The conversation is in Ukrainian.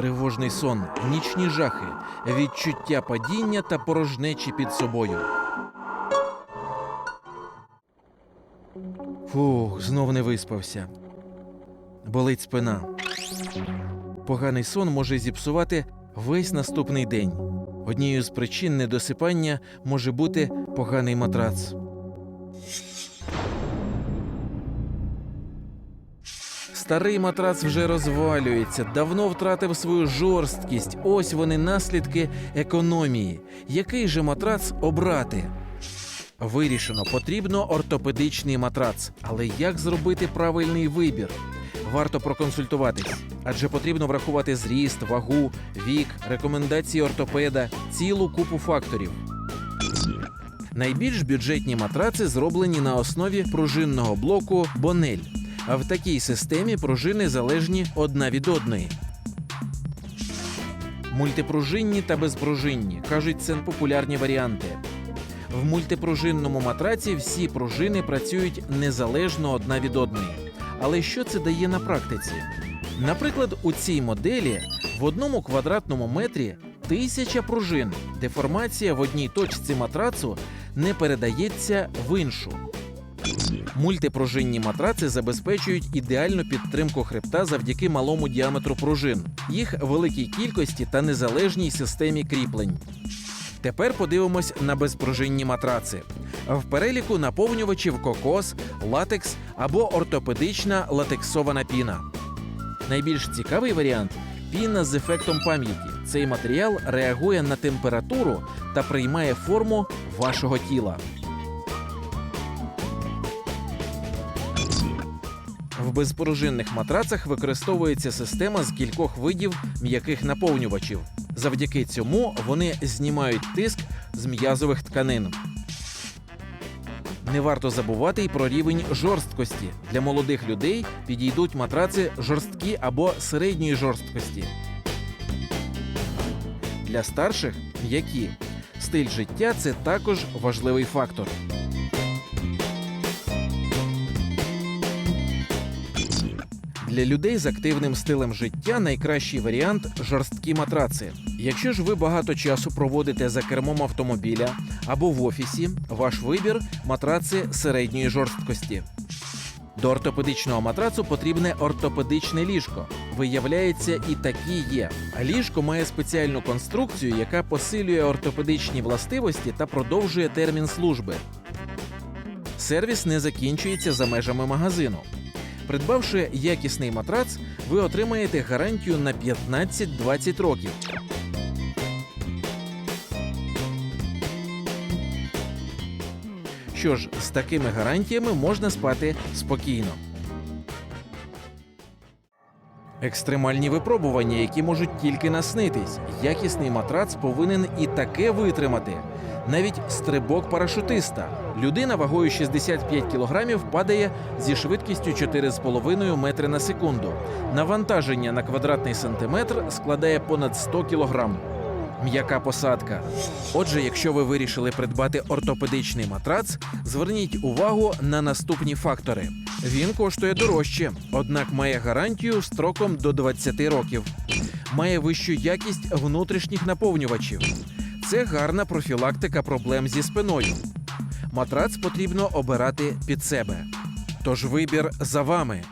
Тривожний сон, нічні жахи, відчуття падіння та порожнечі під собою. Фух, знов не виспався. Болить спина. Поганий сон може зіпсувати весь наступний день. Однією з причин недосипання може бути поганий матрац. Старий матрац вже розвалюється, давно втратив свою жорсткість. Ось вони наслідки економії. Який же матрац обрати? Вирішено, потрібно ортопедичний матрац. Але як зробити правильний вибір? Варто проконсультуватись, адже потрібно врахувати зріст, вагу, вік, рекомендації ортопеда, цілу купу факторів. Найбільш бюджетні матраци зроблені на основі пружинного блоку Бонель. А в такій системі пружини залежні одна від одної. Мультипружинні та безпружинні кажуть, це популярні варіанти. В мультипружинному матраці всі пружини працюють незалежно одна від одної. Але що це дає на практиці? Наприклад, у цій моделі в одному квадратному метрі тисяча пружин. Деформація в одній точці матрацу не передається в іншу. Мультипружинні матраци забезпечують ідеальну підтримку хребта завдяки малому діаметру пружин, їх великій кількості та незалежній системі кріплень. Тепер подивимось на безпружинні матраци. В переліку наповнювачів кокос, латекс або ортопедична латексована піна. Найбільш цікавий варіант піна з ефектом пам'яті. Цей матеріал реагує на температуру та приймає форму вашого тіла. В безпружинних матрацах використовується система з кількох видів м'яких наповнювачів. Завдяки цьому вони знімають тиск з м'язових тканин. Не варто забувати й про рівень жорсткості. Для молодих людей підійдуть матраци жорсткі або середньої жорсткості. Для старших м'які. Стиль життя це також важливий фактор. Для людей з активним стилем життя найкращий варіант жорсткі матраци. Якщо ж ви багато часу проводите за кермом автомобіля або в офісі, ваш вибір матраци середньої жорсткості. До ортопедичного матрацу потрібне ортопедичне ліжко. Виявляється, і такі є. Ліжко має спеціальну конструкцію, яка посилює ортопедичні властивості та продовжує термін служби. Сервіс не закінчується за межами магазину. Придбавши якісний матрац, ви отримаєте гарантію на 15-20 років. Що ж, з такими гарантіями можна спати спокійно. Екстремальні випробування, які можуть тільки наснитись. Якісний матрац повинен і таке витримати. Навіть стрибок парашутиста. Людина вагою 65 кілограмів падає зі швидкістю 4,5 метри на секунду. Навантаження на квадратний сантиметр складає понад 100 кілограм. М'яка посадка. Отже, якщо ви вирішили придбати ортопедичний матрац, зверніть увагу на наступні фактори. Він коштує дорожче, однак має гарантію строком до 20 років. Має вищу якість внутрішніх наповнювачів. Це гарна профілактика проблем зі спиною. Матрац потрібно обирати під себе. Тож вибір за вами.